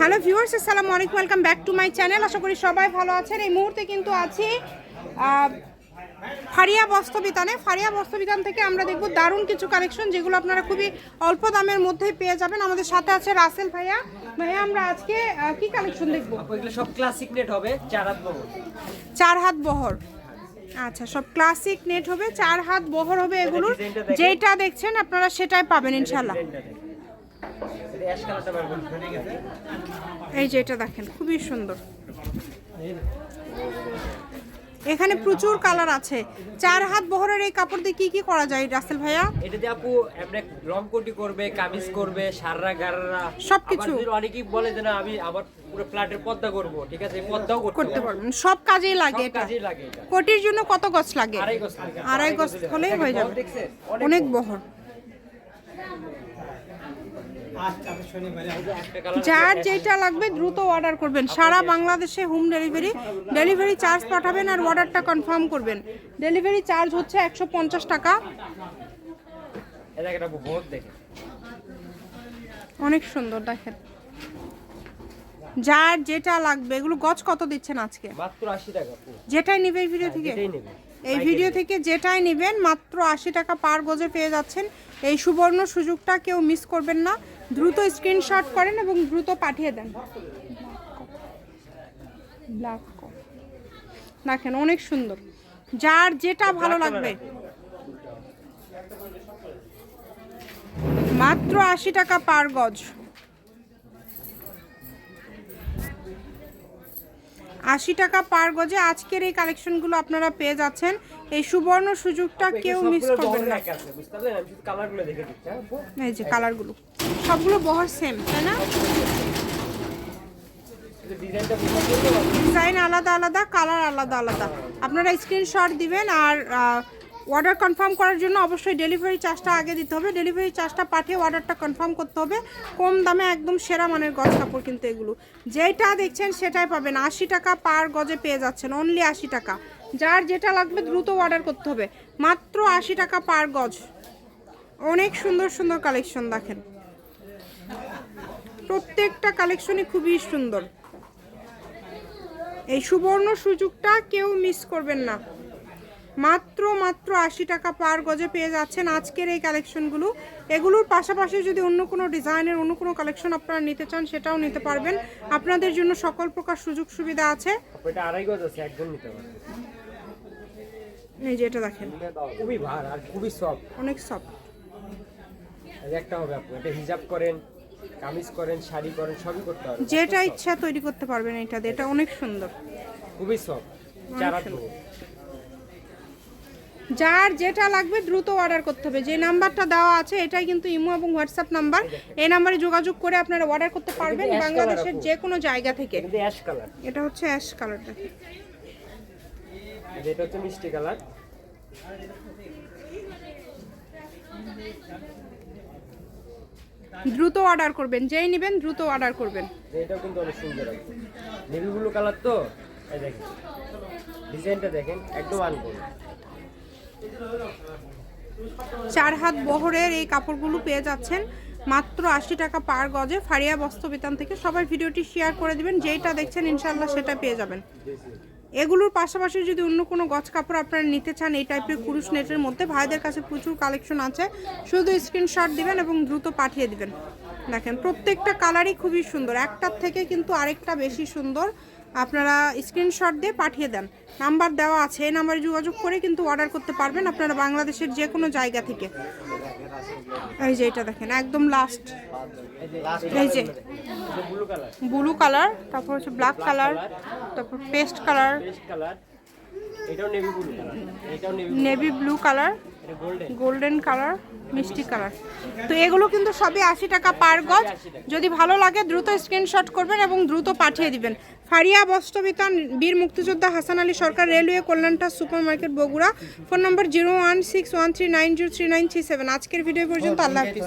Hello viewers আসসালামু আলাইকুম welcome back to my channel. আশা করি সবাই ভালো আছেন। এই মুহূর্তে কিন্তু আছি ফারিয়া বস্ত্রবিতানে ফারিয়া বস্ত্রবিতান থেকে আমরা দেখব দারুণ কিছু কালেকশন যেগুলো আপনারা খুবই অল্প দামের মধ্যেই পেয়ে যাবেন। আমাদের সাথে আছে রাসেল ভাইয়া। ভাইয়া আমরা আজকে কি কালেকশন দেখব? এগুলো সব ক্লাসিক নেট হবে চার হাত বহর। চার হাত বহর। আচ্ছা সব ক্লাসিক নেট হবে চার হাত বহর হবে এগুলো ডিজাইনটা যেটা দেখছেন আপনারা সেটাই পাবেন ইনশাল্লাহ এটা অ্যাশ কালারটা বার করুন এই যে এটা দেখেন খুবই সুন্দর। এখানে প্রচুর কালার আছে। চার হাত বহরের এই কাপড় দিয়ে কি কি করা যায় রাসেল ভাইয়া? এটা দিয়ে আপু এমনি লং কোটি করবে কামিজ করবে সাররা গাররা সবকিছু। অনেকেই বলে যে না আমি আবার পুরো ফ্ল্যাটের পর্দা করব ঠিক আছে? এই পর্দাও করতে পারবেন। সব কাজেই লাগে এটা। কাজেই লাগে এটা। কোটির জন্য কত গছ লাগে? আড়াই লাগে। আড়াই হলে হলেই হয়ে যাবে। অনেক বহর এই যে একটা কালার যার যেটা লাগবে দ্রুত অর্ডার করবেন। সারা বাংলাদেশে হোম ডেলিভারি ডেলিভারি চার্জ পাঠাবেন আর অর্ডারটা কনফার্ম করবেন। ডেলিভারি চার্জ হচ্ছে একশো পঞ্চাশ টাকা। অনেক সুন্দর দেখেন। যার যেটা লাগবে এগুলো গছ কত দিচ্ছেন আজকে? মাত্র আশি টাকা আপু যেটাই নিবে এই ভিডিও থেকে? এটাই নেবে। এই ভিডিও থেকে যেটাই নেবেন মাত্র আশি টাকা পার গজে পেয়ে যাচ্ছেন। এই সুবর্ণ সুযোগটা কেউ মিস করবেন না। দ্রুত স্ক্রিনশট করেন এবং দ্রুত পাঠিয়ে দেন। ব্ল্যাক দেখেন অনেক সুন্দর। যার যেটা ভালো লাগবে। মাত্র আশি টাকা পার গজ। আশি টাকা পার গজে আজকের এই কালেকশনগুলো আপনারা পেয়ে যাচ্ছেন। এই সুবর্ণ সুযোগটা কেউ মিস করবে করবেন না। হ্যাঁ এই যে কালারগুলো সবগুলো বহর সেম তাই না? ডিজাইন আলাদা আলাদা কালার আলাদা আলাদা। আপনারা স্ক্রিনশট দিবেন আর অর্ডার কনফার্ম করার জন্য অবশ্যই ডেলিভারি চার্জটা আগে দিতে হবে। ডেলিভারি চার্জটা পাঠিয়ে অর্ডারটা কনফার্ম করতে হবে। কম দামে একদম সেরা মানের গজ কাপড় কিন্তু এগুলো। যেটা দেখছেন সেটাই পাবেন। আশি টাকা পার গজে পেয়ে যাচ্ছেন। অনলি আশি টাকা। যার যেটা লাগবে দ্রুত অর্ডার করতে হবে। মাত্র আশি টাকা পার গজ। অনেক সুন্দর সুন্দর কালেকশন দেখেন। প্রত্যেকটা কালেকশনই খুবই সুন্দর। এই সুবর্ণ সুযোগটা কেউ মিস করবেন না। মাত্র মাত্র আশি টাকা পার গজে পেয়ে যাচ্ছেন আজকের এই কালেকশনগুলো। এগুলোর পাশাপাশি যদি অন্য কোনো ডিজাইনের অন্য কোনো কালেকশন আপনারা নিতে চান সেটাও নিতে পারবেন। আপনাদের জন্য সকল প্রকার সুযোগ সুবিধা আছে। এটা এই যে দেখেন। খুবই ভার আর খুবই সফট অনেক সফট একটা হবে আপু এটা হিজাব করেন কামিজ করেন শাড়ি করেন সবই করতে পারবেন যেটা ইচ্ছা তৈরি করতে পারবেন এটা দিয়ে এটা অনেক সুন্দর। খুবই সফট চারা দেবো যার যেটা লাগবে দ্রুত অর্ডার করতে হবে। যে নাম্বারটা দেওয়া আছে এটাই কিন্তু ইমো এবং হোয়াটসঅ্যাপ নাম্বার। এই নাম্বারে যোগাযোগ করে আপনারা অর্ডার করতে পারবেন বাংলাদেশের যে কোনো জায়গা থেকে। অ্যাশ কালার এটা হচ্ছে অ্যাশ কালারটা এটা হচ্ছে মিষ্টি কালার দ্রুত অর্ডার করবেন। যেই নেবেন দ্রুত অর্ডার করবেন। এটাও কিন্তু অনেক সুন্দর আছে। নেভি ব্লু কালার তো? এই দেখেন। ডিজাইনটা দেখেন একদম আনকমন চার হাত বহরের এই কাপড়গুলো পেয়ে যাচ্ছেন। মাত্র আশি টাকা পার গজে ফারিয়া বস্ত্র বিতান থেকে সবাই ভিডিওটি শেয়ার করে দিবেন, যেইটা দেখছেন ইনশাল্লাহ সেটা পেয়ে যাবেন। এগুলোর পাশাপাশি যদি অন্য কোনো গজ কাপড় আপনারা নিতে চান, এই টাইপের কুরুশ নেটের মধ্যে ভাইদের কাছে প্রচুর কালেকশন আছে। শুধু স্ক্রিনশট দিবেন এবং দ্রুত পাঠিয়ে দিবেন। দেখেন, প্রত্যেকটা কালারই খুবই সুন্দর। একটার থেকে কিন্তু আরেকটা বেশি সুন্দর। আপনারা স্ক্রিনশট দিয়ে পাঠিয়ে দেন। নাম্বার দেওয়া আছে এই নাম্বারে যোগাযোগ করে কিন্তু অর্ডার করতে পারবেন আপনারা বাংলাদেশের যে কোনো জায়গা থেকে। এই যে এটা দেখেন একদম লাস্ট এই যে ব্লু কালার তারপর হচ্ছে ব্ল্যাক কালার তারপর paste colour navy blue colour golden colour মিষ্টি কালার তো এগুলো কিন্তু সবই আশি টাকা পার গজ। যদি ভালো লাগে দ্রুত স্ক্রিনশট করবেন এবং দ্রুত পাঠিয়ে দিবেন। ফারিয়া বস্ত্রবিতান বীর মুক্তিযোদ্ধা Hasan Ali Sarkar railway কল্যাণটা super market Bogura. Phone number zero one six one three nine zero three nine three seven আজকের ভিডিও পর্যন্ত আল্লাহ হাফিজ।